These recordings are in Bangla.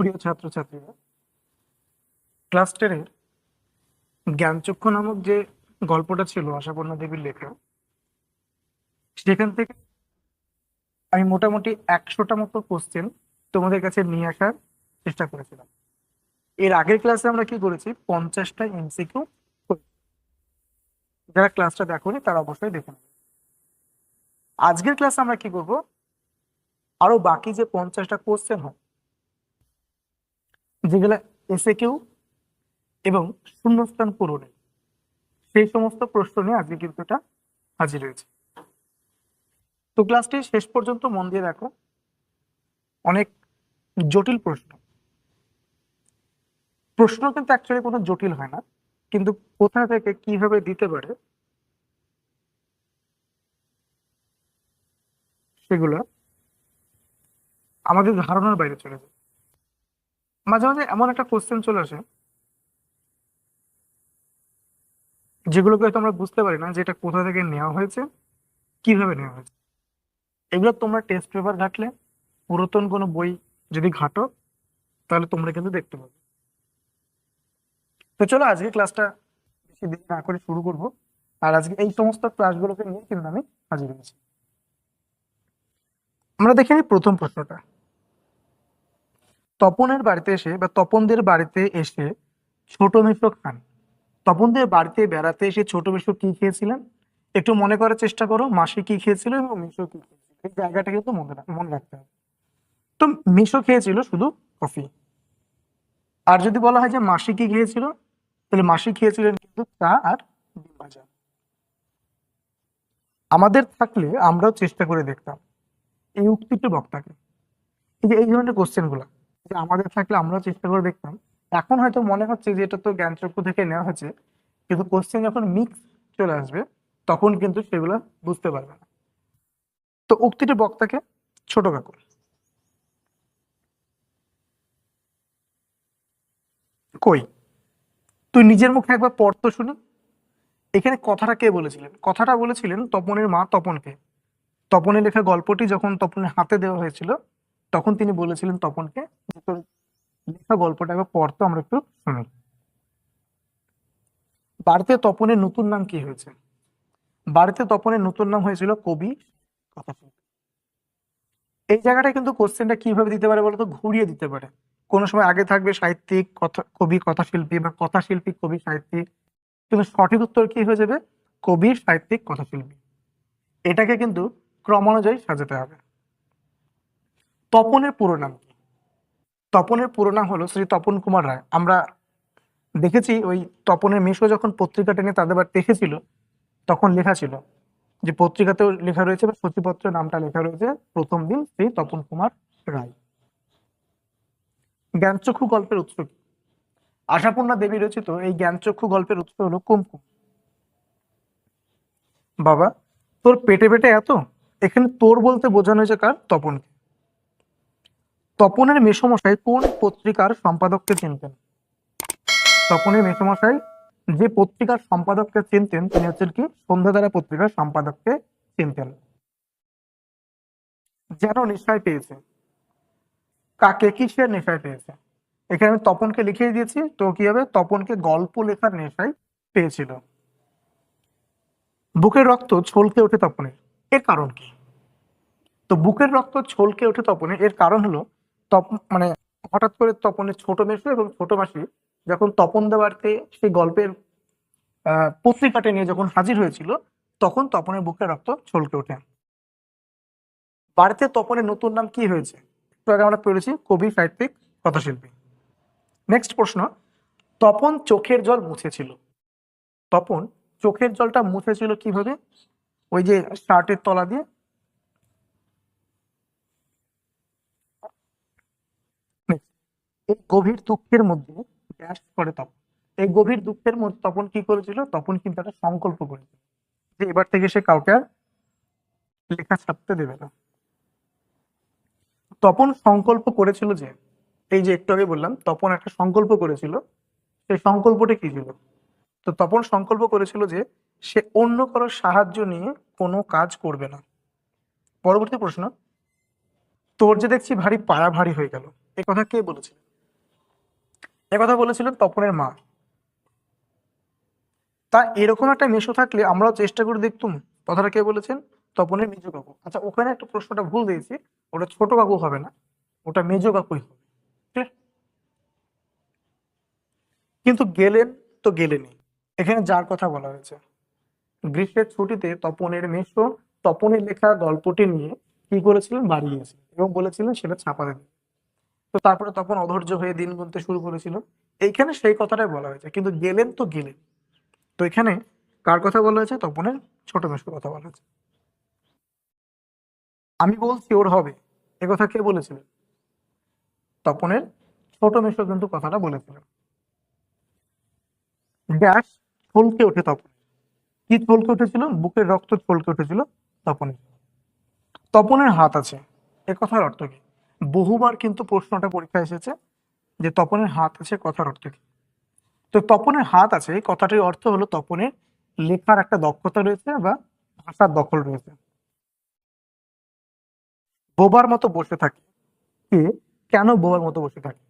প্রিয় ছাত্রছাত্রীরা ক্লাস টেনের জ্ঞানচক্ষু নামক যে গল্পটা ছিল আশাপূর্ণা দেবীর লেখা, সেখান থেকে আমি মোটামুটি একশোটা মতো কোশ্চেন তোমাদের কাছে নিয়ে আসার চেষ্টা করেছিলাম। এর আগের ক্লাসে আমরা কি করেছি? পঞ্চাশটা এমসিকিউ যারা ক্লাসটা দেখোনি, তারা অবশ্যই দেখে নেবে। আজকের ক্লাসে আমরা কি করব? আরও বাকি যে পঞ্চাশটা কোশ্চেন হয় যেগুলো এসে কেউ এবং শূন্যস্থান পূরণে। সেই সমস্ত প্রশ্ন নিয়ে আজকে কিন্তু এটা হাজির হয়েছে। তো ক্লাসটি শেষ পর্যন্ত মন দিয়ে দেখো। অনেক জটিল প্রশ্ন। প্রশ্ন কিন্তু অ্যাকচুয়ালি কোনো জটিল হয় না, কিন্তু কোথা থেকে কীভাবে দিতে পারে সেগুলো আমাদের ধারণার বাইরে চলে যায়। মাঝে মাঝে এমন একটা কোশ্চেন চলে আসে, যেগুলোকে হয়তো আমরা বুঝতে পারি না যে এটা কোথা থেকে নেওয়া হয়েছে, কীভাবে নেওয়া হয়েছে। এগুলো তোমরা টেস্ট পেপার ঘাটলে, পুরাতন কোনো বই যদি ঘাটো, তাহলে তোমরা কিন্তু দেখতে পাবে। তো চলো আজকে ক্লাসটা বেশি দেরি না করে শুরু করব, আর আজকে এই সমস্ত ক্লাসগুলোকে নিয়ে কিন্তু আমি হাজির হয়েছি। আমরা দেখে নিই প্রথম প্রশ্নটা। তপনের বাড়িতে এসে বা তপনদের বাড়িতে এসে ছোট মিশো খান। তপনদের বাড়িতে বেড়াতে এসে ছোট মিশো কি খেয়েছিলেন? একটু মনে করার চেষ্টা করো, মাসি কি খেয়েছিল এবং মিশো কি খেয়েছিল। এই জায়গাটা কিন্তু মনে রাখতে হবে। তো মিশো খেয়েছিল শুধু কফি। আর যদি বলা হয় যে মাসি কি খেয়েছিল, তাহলে মাসি খেয়েছিলেন কিন্তু চা আর ডিম ভাজা। আমাদের থাকলে আমরাও চেষ্টা করে দেখতাম। এই উক্তিটি বক্তাকে। এই যে, এই ধরনের কোশ্চেনগুলা। যে আমাদের থাকলে আমরাও চেষ্টা করে দেখতাম। এখন হয়তো মনে হচ্ছে যে এটা তো জ্ঞানচক্ষু থেকে নেওয়া হয়েছে। কিন্তু কোশ্চেন যখন মিক্স চলে আসবে, তখন কিন্তু সেগুলো বুঝতে পারবে না। তো উক্তিটি বক্তাকে ছোট কাকু কই? তুই নিজের মুখে একবার পড় তো শুনি। এখানে কথাটা কে বলেছিলেন? কথাটা বলেছিলেন তপনের মা তপনকে। তপনের লেখা গল্পটি যখন তপনের হাতে দেওয়া হয়েছিল তখন তিনি বলেছিলেন তপনকে তোর লেখা গল্পটা একবার পড়তো আমরা একটু শুনি। বাড়িতে তপনের নতুন নাম কি হয়েছে? বাড়িতে তপনের নতুন নাম হয়েছিল কবি কথাশিল্পী এই জায়গাটা কিন্তু কোশ্চেনটা কীভাবে দিতে পারে বলতো? ঘুরিয়ে দিতে পারে। কোনো সময় আগে থাকবে সাহিত্যিক, কথা, কবি, কথাশিল্পী বা কথাশিল্পী, কবি, সাহিত্যিক। কিন্তু সঠিক উত্তর কি হয়ে যাবে? কবি, সাহিত্যিক, কথাশিল্পী। এটাকে কিন্তু ক্রমানুযায়ী সাজাতে হবে। তপনের পুরো নাম তপনের পুরো নাম হলো শ্রী তপন কুমার রায়। আমরা দেখেছি ওই তপনের মেশো যখন পত্রিকাটা নিয়ে তাদের বাড়িতে দেখেছিল তখন লেখা ছিল যে পত্রিকাতেও লেখা রয়েছে বা সূচিপত্র নামটা লেখা রয়েছে, প্রথম দিন শ্রী তপন কুমার রায়। জ্ঞানচক্ষু গল্পের উৎস কি? আশাপূর্ণা দেবী রচিত এই জ্ঞানচক্ষু গল্পের উৎস হলো কুমকুম। বাবা, তোর পেটে পেটে এত? এখানে তোর বলতে বোঝানো হয়েছে কার? তপনকে। তপনের মেসমশাই কোন পত্রিকার সম্পাদককে চিনতেন? তপনের মেসমশাই যে পত্রিকার সম্পাদককে চিনতেন, তিনি হচ্ছেন কি? সন্ধ্যাধারা পত্রিকার সম্পাদককে চিনতেন। যেন নেশায় পেয়েছে। কাকে কিসের নেশায় পেয়েছে? এখানে আমি তপনকে লিখিয়ে দিয়েছি, তো কি হবে? তপনকে গল্প লেখার নেশায় পেয়েছিল। বুকের রক্ত ছলকে ওঠে তপনের, এর কারণ কি? তো বুকের রক্ত ছলকে ওঠে তপনের, এর কারণ হলো তপ মানে হঠাৎ করে তপনের ছোট মেশো এবং ছোট মাসি যখন তপন দেওয়ারতে সেই গল্পের পত্রিকাটা নিয়ে যখন হাজির হয়েছিল, তখন তপনের বুকে রক্ত ছলকে ওঠে। বাড়িতে তপনের নতুন নাম কি হয়েছে? একটু আগে আমরা পড়েছি কবি, সাহিত্যিক, কথাশিল্পী। নেক্সট প্রশ্ন, তপন চোখের জল মুছেছিল। তপন চোখের জলটা মুছেছিল কীভাবে? ওই যে শার্টের তলা দিয়ে এই গভীর দুঃখের মধ্যে ড্যাশ করে তপন এই গভীর দুঃখের মধ্যে তপন কি করেছিল? তপন কিন্তু একটা সংকল্প করেছিল যে এবার থেকে সে কাউকে আর লেখা ছাপতে দেবে না। তপন সংকল্প করেছিল যে, এই যে একটু আগে বললাম, তপন একটা সংকল্প করেছিল। সেই সংকল্পটা কি ছিল? তো তপন সংকল্প করেছিল যে, সে অন্য কারও সাহায্য নিয়ে কোনো কাজ করবে না। পরবর্তী প্রশ্ন, তোর যে দেখছি ভারী পায়া ভারী হয়ে গেল। এ কথা কে বলেছিল? একথা বলেছিলেন তপনের মা। তা এরকম একটা মেশো থাকলে আমরাও চেষ্টা করে দেখতুম, কথাটা কে বলেছেন? তপনের মেজ কাকু। আচ্ছা ওখানে একটা প্রশ্নটা ভুল দিয়েছি, ওটা ছোট কাকু হবে না, ওটা মেজ কাকুই হবে কিন্তু গেলেন তো গেলেনি এখানে যার কথা বলা হয়েছে, গ্রীষ্মের ছুটিতে তপনের মেশো তপনের লেখা গল্পটি নিয়ে কি করেছিলেন? বাড়ি গিয়েছিলেন এবং বলেছিলেন সেটা ছাপা দেবে তো তারপরে তখন অধৈর্য হয়ে দিন গুনতে শুরু করেছিল। এইখানে সেই কথাটাই বলা হয়েছে, কিন্তু গেলেন তো গেলেন। তো এখানে কার কথা বলা হয়েছে? তপনের ছোট মেশোর কথা বলা হয়েছে। আমি বলছি ওর হবে। কথা কে বলেছিলেন তপনের ছোট মেশো কিন্তু কথাটা বলেছিলেন ড্যাশ ছলকে ওঠে তপন। কি ছলকে উঠেছিল? বুকের রক্ত ছলকে উঠেছিল তপনের। তপনের হাত আছে। এ কথার অর্থ কি? বহুবার কিন্তু প্রশ্নটা পরীক্ষা এসেছে যে তপনের হাত আছে কথার অর্থ কি? তো তপনের হাত আছে কথাটির অর্থ হলো তপনের লেখার একটা দক্ষতা রয়েছে বা ভাষার দখল রয়েছে। বোবার মতো বসে থাকে। কে? কেন বোবার মতো বসে থাকে?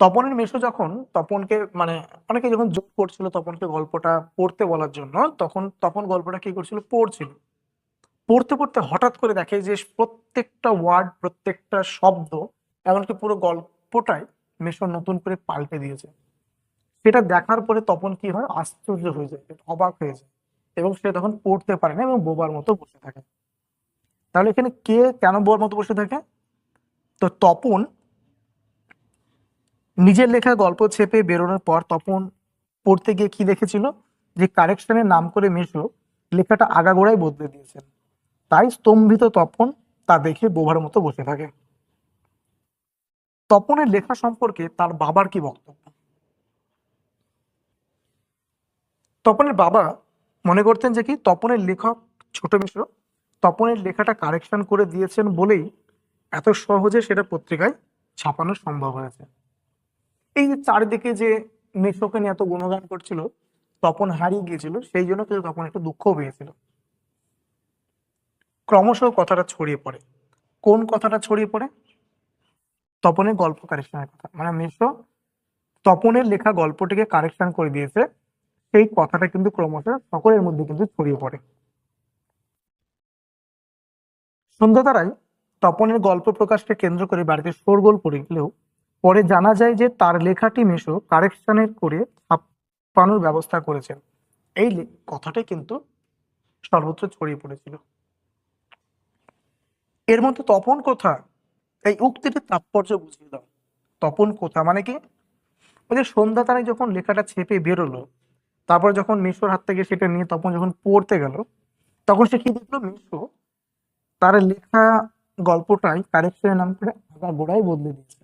তপনের মেশো যখন তপনকে মানে অনেকে যখন জোর করছিল তপনকে গল্পটা পড়তে বলার জন্য, তখন তপন গল্পটা কি করছিল? পড়ছিল। পড়তে পড়তে হঠাৎ করে দেখে যে প্রত্যেকটা ওয়ার্ড প্রত্যেকটা শব্দ, এমনকি পুরো গল্পটাই মেশো নতুন করে পাল্টে দিয়েছে। সেটা দেখার পরে তপন কি হয়? আশ্চর্য হয়ে যায়, অবাক হয়ে যায় এবং সে তখন পড়তে পারে না এবং বোবার মতো বসে থাকে। তাহলে এখানে কে কেন বোবার মতো বসে থাকে? তো তপন নিজের লেখা গল্প ছেপে বেরোনোর পর তপন পড়তে গিয়ে কি দেখেছিল? যে কারেকশনের নাম করে মেশো লেখাটা আগাগোড়াই বদলে দিয়েছেন। তাই স্তম্ভিত তপন তা দেখে বোবার মতো বসে থাকে। তপনের লেখা সম্পর্কে তার বাবার কি বক্তব্য? তপনের বাবা মনে করতেন যে কি, তপনের লেখক ছোট মিশ্র, তপনের লেখাটা কারেকশন করে দিয়েছেন বলেই এত সহজে সেটা পত্রিকায় ছাপানো সম্ভব হয়েছে। এই যে চারিদিকে যে মিশ্রকে নিয়ে এত গুণগান করছিল, তপন হারিয়ে গিয়েছিল, সেই জন্য কিন্তু তপন একটু দুঃখ পেয়েছিল। ক্রমশ কথাটা ছড়িয়ে পড়ে। কোন কথাটা ছড়িয়ে পড়ে? তপনের গল্প কারেকশনের কথা। মানে মিশ্র তপনের লেখা গল্পটিকে কারেকশন করে দিয়েছে। সেই কথাটা কিন্তু ক্রমশ সকলের মধ্যে কিন্তু ছড়িয়ে পড়ে। সন্ধ্যা তারাই তপনের গল্প প্রকাশকে কেন্দ্র করে বাড়িতে শোরগোল পড়ে গেলেও পরে জানা যায় যে তার লেখাটি মেশো কারেকশনের করে ছাপানোর ব্যবস্থা করেছেন। এই কথাটাই কিন্তু সর্বত্র ছড়িয়ে পড়েছিল। এর মধ্যে তপন কোথা? এই উক্তিটির তাৎপর্য বুঝিয়ে দাও। তপন কোথা মানে কি? ওই যে সন্ধ্যা তারাই যখন লেখাটা ছেপে বেরোলো, তারপর যখন মিশোর হাত থেকে সেটা নিয়ে তপন যখন পড়তে গেল, তখন সে কি দেখল? মিশো তার লেখা গল্পটাই কারেকশনের নাম করে আগা গোড়াই বদলে দিয়েছে।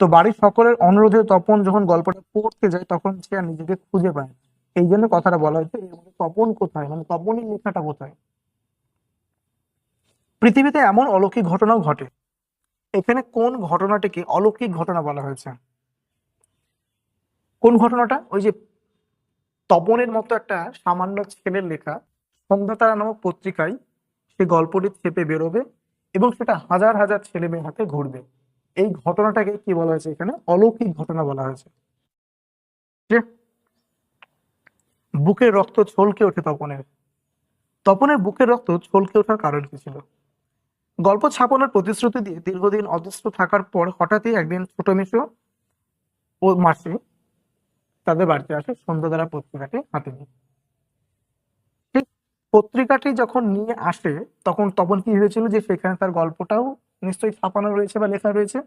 তো বাড়ির সকলের অনুরোধে তপন যখন গল্পটা পড়তে যায়, তখন সে আর নিজেকে খুঁজে পায় এই জন্য কথাটা বলা হয়েছে তপন কোথায়? মানে তপনের লেখাটা কোথায়? পৃথিবীতে এমন অলৌকিক ঘটনাও ঘটে। এখানে কোন ঘটনাটিকে অলৌকিক ঘটনা বলা হয়েছে? কোন ঘটনাটা? ওই যে তপনের মতো একটা সামান্য ছেলের লেখা, সন্ধ্যাতারা নামক পত্রিকায় সেই গল্পটি ছেপে বেরোবে এবং সেটা হাজার হাজার ছেলে মেয়ের হাতে ঘুরবে। এই ঘটনাটাকে কি বলা হয়েছে এখানে? অলৌকিক ঘটনা বলা হয়েছে। বুকের রক্ত ছলকে ওঠে তপনের। তপনের বুকের রক্ত ছলকে ওঠার কারণ কি ছিল? গল্প ছাপানোর প্রতিশ্রুতি দিয়ে দীর্ঘদিন অদৃশ্য থাকার পর হঠাৎই একদিন ছোট মিশো ও মাসে তাদের বাড়িতে আসে সন্ধ্যাধারা পত্রিকাটি হাতে নিয়ে। ঠিক পত্রিকাটি যখন নিয়ে আসে, তখন তখন কি হয়েছিল যে সেখানে তার গল্পটাও নিশ্চয়ই ছাপানো রয়েছে বা লেখা রয়েছে?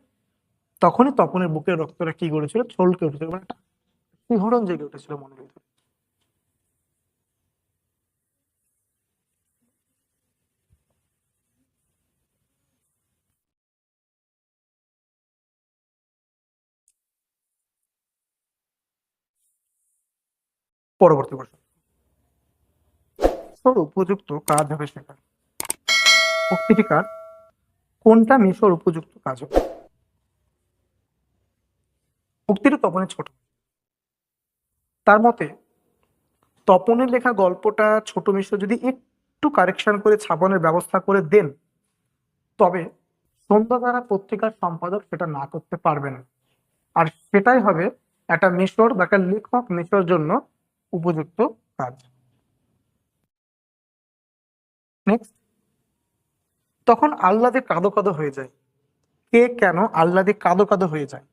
তখনই তপনের বুকের রক্তটা কি করেছিল ছলকে উঠেছিল মানে একটা শিহরণ জেগে উঠেছিল মনের ভিতরে। পরবর্তী প্রশ্ন। মিশর উপযুক্ত কাজ হবে শেখার উক্তিটি কার? কোনটা মিশর উপযুক্ত কাজ হবে? উক্তিটি তপনের ছোট। তার মতে তপনের লেখা গল্পটা ছোট মিশ্র যদি একটু কারেকশন করে ছাপানোর ব্যবস্থা করে দেন, তবে সন্ধ্যা দ্বারা পত্রিকার সম্পাদক সেটা না করতে পারবে না আর সেটাই হবে একটা মিশর বা একটা লেখক মিশর জন্য উপযুক্ত কাজ। তখন আহ্লাদে কাদো কাদো হয়ে যায়। কে কেন আহ্লাদে কাদো কাদো হয়ে যায়?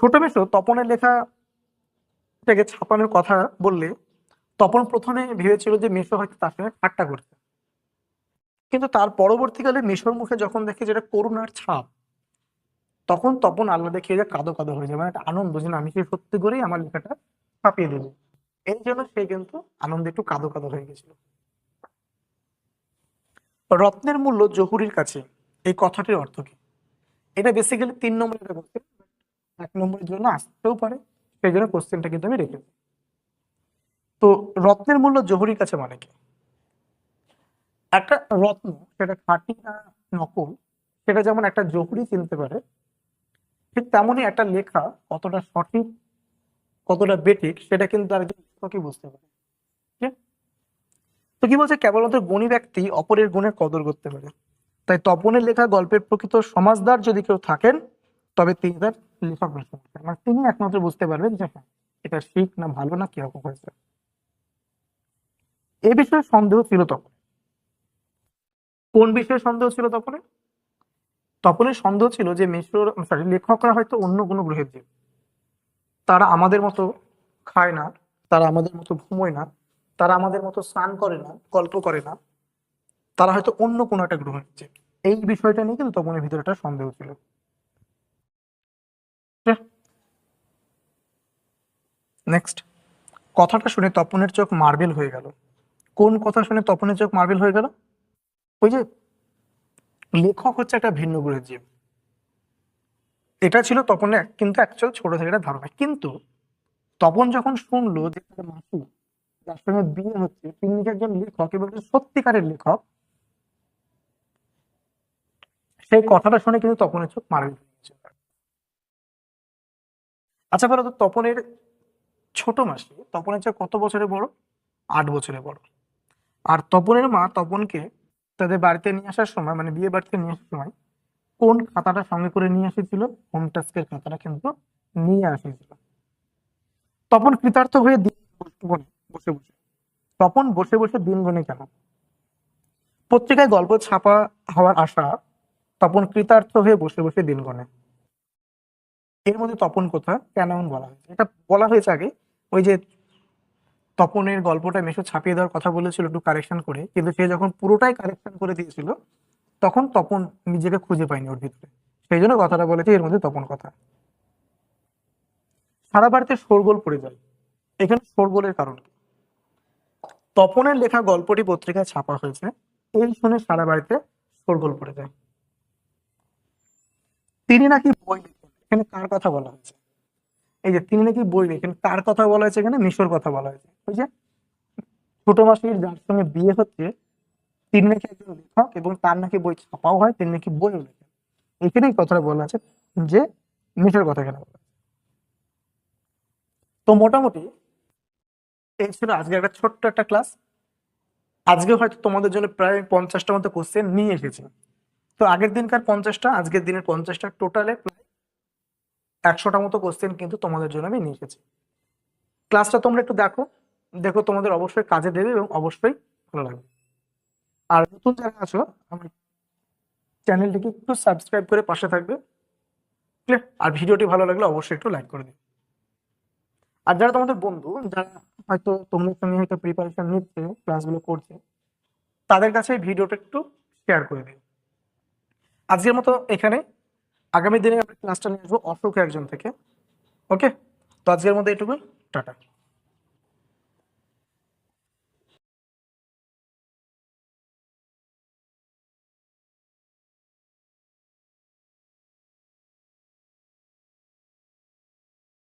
ছোট মেশো তপনের লেখা থেকে ছাপানোর কথা বললে তপন প্রথমে ভেবেছিল যে মেশো হয়তো তার সঙ্গে ঠাট্টা করছে। কিন্তু তার পরবর্তীকালে মেশোর মুখে যখন দেখে যেটা করুণার ছাপ তখন তপন আল্লাহ দেখিয়ে যে কাদো কাদো হয়ে যায়। মানে একটা আনন্দ যে না, আমি সেই সত্যি করেই আমার লেখাটা ছাপিয়ে দেবো। এই জন্য সে কিন্তু আনন্দে একটু কাদো কাদো হয়ে গেছিল। রত্নের মূল্য জহুরির কাছে এই কথাটির অর্থ কি? এটা বেসিক্যালি তিন নম্বরের কোশ্চেন এক নম্বরের জন্য আসতেও পারে সেই জন্য কোশ্চেনটা কিন্তু আমি রেখেছি তো রত্নের মূল্য জহুরির কাছে মানে কি? একটা রত্ন সেটা খাঁটি না নকল সেটা যেমন একটা জহুরি চিনতে পারে ঠিক তেমনই একটা লেখা কতটা সঠিক, কতটা বেঠিক, সেটা কিন্তু তার লেখকই বুঝতে পারে? তো কি বলছে? কেবলমাত্র গুণী ব্যক্তি অপরের গুণের কদর করতে পারে। তাই তপনের লেখা গল্পের প্রকৃত সমাজদার যদি কেউ থাকেন, তবে তিনি তার লেখক বুঝতে পারবেন। মানে তিনি একমাত্র বুঝতে পারবেন যে হ্যাঁ এটা ঠিক না ভালো না কীরকম হয়েছে। এ বিষয়ে সন্দেহ ছিল তখন কোন বিষয়ে সন্দেহ ছিল তপনের তপনের সন্দেহ ছিল যে মিশ্র সরি লেখকরা হয়তো অন্য কোনো গ্রহের জীব। তারা আমাদের মতো খায় না, তারা আমাদের মতো ঘুমোয় না, তারা আমাদের মতো স্নান করে না, গল্প করে না, তারা হয়তো অন্য কোনো একটা গ্রহের জীব। এই বিষয়টা নিয়ে কিন্তু তপনের ভিতরে একটা সন্দেহ ছিল। নেক্সট কথাটা শুনে তপনের চোখ মার্বেল হয়ে গেল। কোন কথা শুনে তপনের চোখ মার্বেল হয়ে গেল? ওই যে লেখক হচ্ছে একটা ভিন্ন গ্রহের জীব। এটা ছিল তপনের কিন্তু অ্যাকচুয়াল ছোট থেকে একটা ধারণা। কিন্তু তপন যখন শুনলো যে তার মাসি, যার সঙ্গে বিয়ে হচ্ছে, তিনি একজন লেখক এবং সত্যিকারের লেখক, সেই কথাটা শুনে কিন্তু তপনের চোখ হয়ে গেছিল আচ্ছা বলো তো তপনের ছোট মাসি, তপনের চেয়ে কত বছরে বড়? আট বছরে বড়। আর তপনের মা তপনকে তাদের বাড়িতে নিয়ে আসার সময় মানে বিয়ে বাড়িতে নিয়ে আসার সময়, কোন খাতাটা সঙ্গে করে নিয়ে এসেছিল, হোম টাস্কের খাতাটা কিন্তু নিয়ে এসেছিল। তপন কৃতার্থ হয়ে দিন বসে বসে তপন বসে বসে দিন গণে কেন? পত্রিকায় গল্প ছাপা হওয়ার আশা, তপন কৃতার্থ হয়ে বসে বসে দিন গণে এর মধ্যে তপন কোথা? কেন বলা হয়েছে। এটা বলা হয়েছে আগে, ওই যে তপনের গল্পটা মেশো ছাপিয়ে দেওয়ার কথা বলেছিল একটু কারেকশন করে, কিন্তু সে যখন পুরোটাই কারেকশন করে দিয়েছিল, তখন তপন নিজেকে খুঁজে পায়নি ওর ভিতরে। সেই জন্য কথাটা বলেছে, এর মধ্যে তপন কথা। সারা বাড়িতে শোরগোল পড়ে যায়। এখানে শোরগোলের কারণ কি? তপনের লেখা গল্পটি পত্রিকায় ছাপা হয়েছে। এই শুনে সারা বাড়িতে শোরগোল পড়ে যায়। তিনি নাকি বই লেখেন। এখানে কার কথা বলা হয়েছে? এই যে তিনি নাকি বই লেখেন তার কথা বলা হয়েছে এখানে, মিশর কথা বলা হয়েছে। ওই যে ছোট মাসির যার সঙ্গে বিয়ে হচ্ছে, তিনি নাকি একজন লেখক এবং তার নাকি বই ছাপাও হয়, তিনি নাকি বইও লেখেন। এখানেই কথাটা বলা আছে যে মিশর কথা এখানে বলা তো মোটামুটি এই ছিল আজকে একটা ছোট্ট একটা ক্লাস। আজকে হয়তো তোমাদের জন্য প্রায় পঞ্চাশটা মতো কোশ্চেন নিয়ে এসেছি। তো আগের দিনকার পঞ্চাশটা, আজকের দিনের পঞ্চাশটা টোটালে একশোটা মতো কোশ্চেন কিন্তু তোমাদের জন্য আমি নিয়ে এসেছি। ক্লাসটা তোমরা একটু দেখো। দেখো তোমাদের অবশ্যই কাজে দেবে এবং অবশ্যই ভালো লাগবে। আর নতুন যারা আছো, আমার চ্যানেলটিকে একটু সাবস্ক্রাইব করে পাশে থাকবে। আর ভিডিওটি ভালো লাগলে অবশ্যই একটু লাইক করে দিবে আর যারা তোমাদের বন্ধু, যারা হয়তো তোমাদের সঙ্গে হয়তো প্রিপারেশন নিচ্ছে ক্লাসগুলো করছে, তাদের কাছে এই ভিডিওটা একটু শেয়ার করে দিন আজকের মতো এখানে। আগামী দিনে আমরা ক্লাসটা নিয়ে আসব অশোক একজন থেকে। ওকে তো আজকের মধ্যে এটুকুই। টাটা।